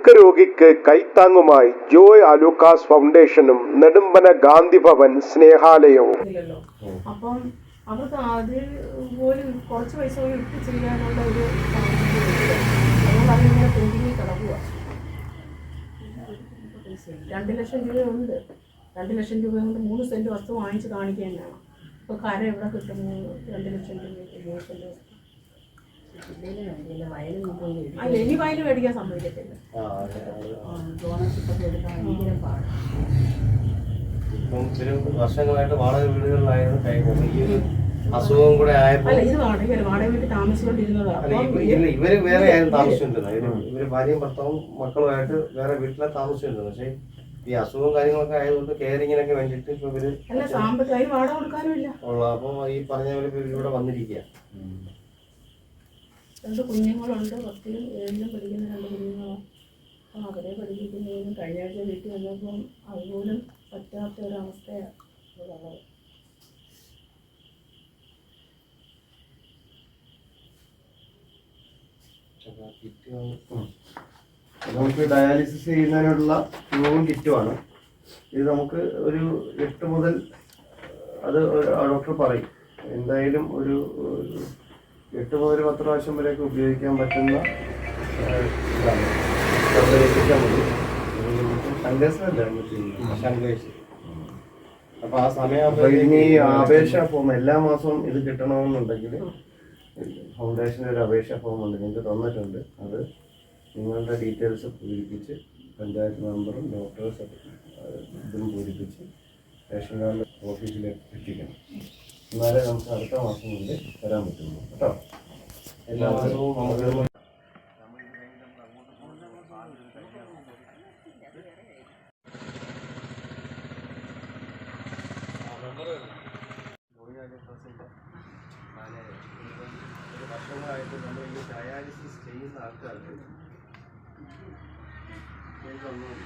വൃക്കരോഗിക്ക് കൈത്താങ്ങുമായി ജോയ് അലൂക്കാസ് ഫൗണ്ടേഷനും നെടുമ്പന ഗാന്ധി ഭവൻ സ്നേഹാലയവും. അപ്പം കുറച്ച് പൈസ രണ്ട് ലക്ഷം രൂപയുണ്ട്. രണ്ട് ലക്ഷം രൂപ കൊണ്ട് മൂന്ന് സെന്റ് വസ്തു വാങ്ങിച്ച് കാണിക്കാൻ വേണം അപ്പോൾ കര എവിടെ കിട്ടും രണ്ട് ലക്ഷം രൂപയ്ക്ക് മൂന്ന് സെന്റ് വസ്തു അല്ല ഇനി വയൽ മേടിക്കാൻ സമ്മതിക്കത്തില്ല. ഇപ്പം ഒരു വർഷങ്ങളായിട്ട് വാടക വീടുകളിലായിരുന്നു ഈ ഒരു അസുഖം കൂടെ ആയപ്പോൾ അല്ല ഇത് വാടക വാടക വീട്ടിൽ താമസിച്ചുകൊണ്ടിരുന്നതാണ് അല്ല ഇല്ല ഇവർ വേറെ ആയിരുന്നു ഇവർ ഇവർ ഭാര്യയും ഭർത്താവും മക്കളുമായിട്ട് വേറെ വീട്ടിലാണ് താമസിച്ചിരുന്നത് പക്ഷേ ഈ അസുഖവും കാര്യങ്ങളൊക്കെ ആയതുകൊണ്ട് കെയറിങ്ങിനൊക്കെ വേണ്ടിട്ട് ഇപ്പൊ ഇവർ അപ്പൊ ഈ പറഞ്ഞ പോലെ ഇവിടെ വന്നിരിക്കുക രണ്ട് കുഞ്ഞുങ്ങളുണ്ട് പത്തിലും ഏഴിലും പഠിക്കുന്ന രണ്ട് കുഞ്ഞുങ്ങളാണ് അപ്പം അവരെ പഠിപ്പിക്കുന്നതിനും കഴിഞ്ഞ ആഴ്ച വീട്ടിൽ വന്നപ്പം അതുപോലും പറ്റാത്ത ഒരവസ്ഥയാണ് ഉള്ളത്. നമുക്ക് ഡയാലിസിസ് ചെയ്യുന്നതിനുള്ള ട്യൂബും കിറ്റുമാണ്. ഇത് നമുക്ക് ഒരു എട്ട് മുതൽ അത് ഡോക്ടർ പറയും. എന്തായാലും ഒരു എട്ട് മുതൽ പത്ത് പ്രാവശ്യം വരെയൊക്കെ ഉപയോഗിക്കാൻ പറ്റുന്ന അപ്പൊ ആ സമയം ഈ അപേക്ഷ ഫോം എല്ലാ മാസവും ഇത് കിട്ടണമെന്നുണ്ടെങ്കിൽ ഫൗണ്ടേഷന്റെ ഒരു അപേക്ഷ ഫോം ഉണ്ട്. നിങ്ങൾക്ക് തന്നിട്ടുണ്ട്. അത് നിങ്ങളുടെ ഡീറ്റെയിൽസ് പൂരിപ്പിച്ച് പഞ്ചായത്ത് മെമ്പറും ഡോക്ടേഴ്സ് ഇതും പൂരിപ്പിച്ച് റേഷൻ കാർഡ് ഓഫീസിൽ എത്തിക്കണം. എന്നാലേ നമുക്ക് അടുത്ത മാസം കൊണ്ട് വരാൻ പറ്റുള്ളൂ. കേട്ടോ എല്ലാ മാസവും നമുക്ക് ഒരു വർഷങ്ങളായിട്ട് നമ്മൾ ഈ ഡയാലിസിസ് ചെയ്യുന്ന ആൾക്കാർക്ക് ഇതൊന്നും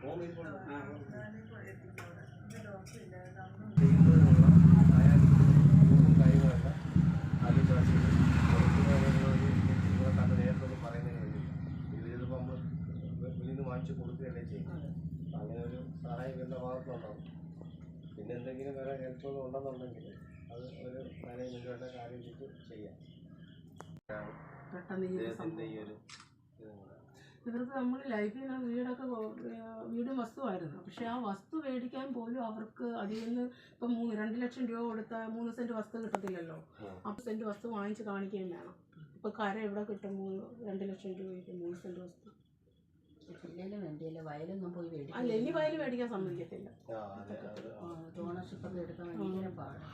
ഹോം ഹോം ചെയ്യുന്നതിനുള്ള ഡയാലിസിസ് കാര്യങ്ങളൊക്കെ ആലോചിച്ച് നിങ്ങളെ കണ്ട് നേരിട്ടൊന്നും പറയുന്നതിന് വേണ്ടിയില്ല ഇത് ഇതിപ്പോൾ നമ്മൾ വെളിയിൽ നിന്ന് വാങ്ങിച്ച് കൊടുക്കുകയല്ലേ ചെയ്യും. അങ്ങനെ ഒരു സഹായം ഇവരുടെ ഭാഗത്തുണ്ടാവും പിന്നെ എന്തെങ്കിലും വേറെ ഹെൽപ്പുകൾ ഉണ്ടെന്നുണ്ടെങ്കിൽ അത് ഒരു മാനേജ്മെന്റുമായിട്ട് കാര്യം ചെയ്ത് ചെയ്യാം. പെട്ടെന്ന് ഈ ഒരു ഇവർക്ക് നമ്മൾ ലൈഫിൽ നിന്ന് വീടൊക്കെ വീടും വസ്തുവായിരുന്നു. പക്ഷെ ആ വസ്തു മേടിക്കാൻ പോലും അവർക്ക് അതിൽ നിന്ന് ഇപ്പം രണ്ട് ലക്ഷം രൂപ കൊടുത്താൽ മൂന്ന് സെന്റ് വസ്തു കിട്ടത്തില്ലല്ലോ. അപ്പം സെന്റ് വസ്തു വാങ്ങിച്ച് കാണിക്കുകയും വേണം. ഇപ്പൊ കര എവിടെ കിട്ടും? മൂന്ന് രണ്ട് ലക്ഷം രൂപയ്ക്ക് മൂന്ന് സെന്റ് വസ്തു. ജില്ലയിലും വേണ്ടിയല്ല വയലൊന്നും പോയി അല്ല ഇനി വയൽ മേടിക്കാൻ സമ്മതിക്കത്തില്ല. ആ, അതെ, അത് ആ. എടുക്കാൻ ഭയങ്കര പാടാണ്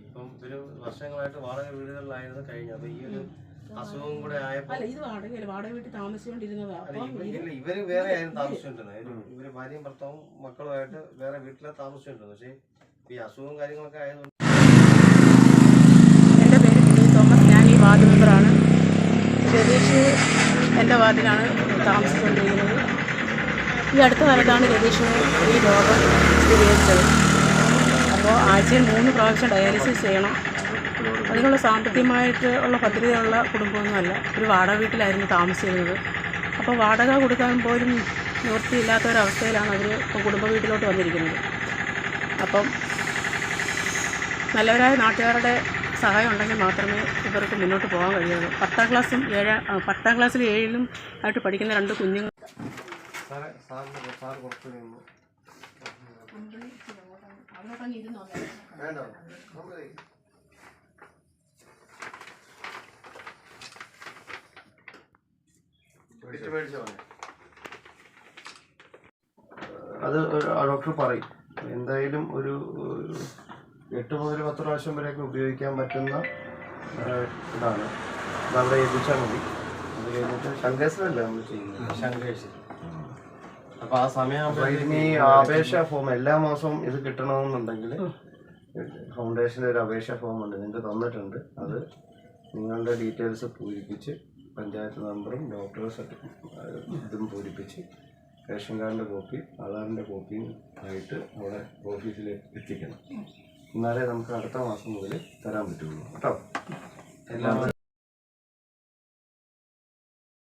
ഇപ്പം ഒരു വർഷങ്ങളായിട്ട് വാടക വീടുകളിലായിരുന്നു കഴിഞ്ഞത്. അപ്പൊ ഈ ഒരു അസുഖം കൂടെ അല്ല ഇത് വാടകയല്ല? വാടക വീട്ടിൽ താമസിച്ചുകൊണ്ടിരുന്നതാ ഇവർ വേറെ ആയിരുന്നു ഇവർ ഭാര്യയും ഭർത്താവും മക്കളുമായിട്ട് വേറെ വീട്ടിലാണ് താമസിച്ചിരുന്നത് പക്ഷേ ഈ അസുഖവും കാര്യങ്ങളൊക്കെ ആയതുകൊണ്ട് എന്റെ പേര് ബിനി തോമസ്. ഞാൻ ഈ വാർഡ് മെമ്പറാണ്. രതീഷ് എന്റെ വാർഡിലാണ്. താമസിച്ചുകൊണ്ടിരിക്കുന്നത്. ഈ അടുത്ത കാലത്താണ് രതീഷിന് ഈ രോഗം സ്ഥിരീകരിച്ചത്. അപ്പോൾ ആഴ്ചയിൽ മൂന്ന് പ്രാവശ്യം ഡയാലിസിസ് ചെയ്യണം. അതിനുള്ള സാമ്പത്തികമായിട്ട് ഉള്ള ഭദ്രതയുള്ള കുടുംബമൊന്നുമല്ല. ഒരു വാടക വീട്ടിലായിരുന്നു താമസിച്ചിരുന്നത്. അപ്പോൾ വാടക കൊടുക്കാൻ പോലും നിവൃത്തിയില്ലാത്ത ഒരവസ്ഥയിലാണ് അവർ ഇപ്പോൾ കുടുംബ വീട്ടിലോട്ട് വന്നിരിക്കുന്നത്. അപ്പം നല്ലവരായ നാട്ടുകാരുടെ സഹായം ഉണ്ടെങ്കിൽ മാത്രമേ ഇവർക്ക് മുന്നോട്ട് പോകാൻ കഴിയുള്ളൂ. പത്താം ക്ലാസ്സും ഏഴാം പത്താം ക്ലാസ്സിൽ ഏഴിലും ആയിട്ട് പഠിക്കുന്ന രണ്ട് കുഞ്ഞുങ്ങൾ. അത് ഡോക്ടർ പറയും. എന്തായാലും ഒരു എട്ട് മുതൽ പത്ത് പ്രാവശ്യം വരെയൊക്കെ ഉപയോഗിക്കാൻ പറ്റുന്ന ഇതാണ്. അത് അവിടെ ഏൽപ്പിച്ചാൽ മതി. അത് കഴിഞ്ഞിട്ട് ശങ്കേശ്വരല്ല നമ്മൾ ചെയ്യുന്നത്? ശങ്കേശ്വരം അപ്പൊ ആ സമയം ഇനി അപേക്ഷ ഫോം എല്ലാ മാസവും ഇത് കിട്ടണമെന്നുണ്ടെങ്കിൽ ഫൗണ്ടേഷന്റെ ഒരു അപേക്ഷ ഫോം ഉണ്ട്. നിങ്ങൾക്ക് തന്നിട്ടുണ്ട്. അത് നിങ്ങളുടെ ഡീറ്റെയിൽസ് പൂരിപ്പിച്ച് പഞ്ചായത്ത് മെമ്പറും ഡോക്ടേഴ്സ് ഇതും പൂരിപ്പിച്ച് റേഷൻ കാർഡിന്റെ കോപ്പി ആധാറിന്റെ കോപ്പിയും ആയിട്ട് അവിടെ ഓഫീസിൽ എത്തിക്കണം. എന്നാലേ നമുക്ക് അടുത്ത മാസം മുതൽ തരാൻ പറ്റുള്ളൂ. കേട്ടോ? എല്ലാം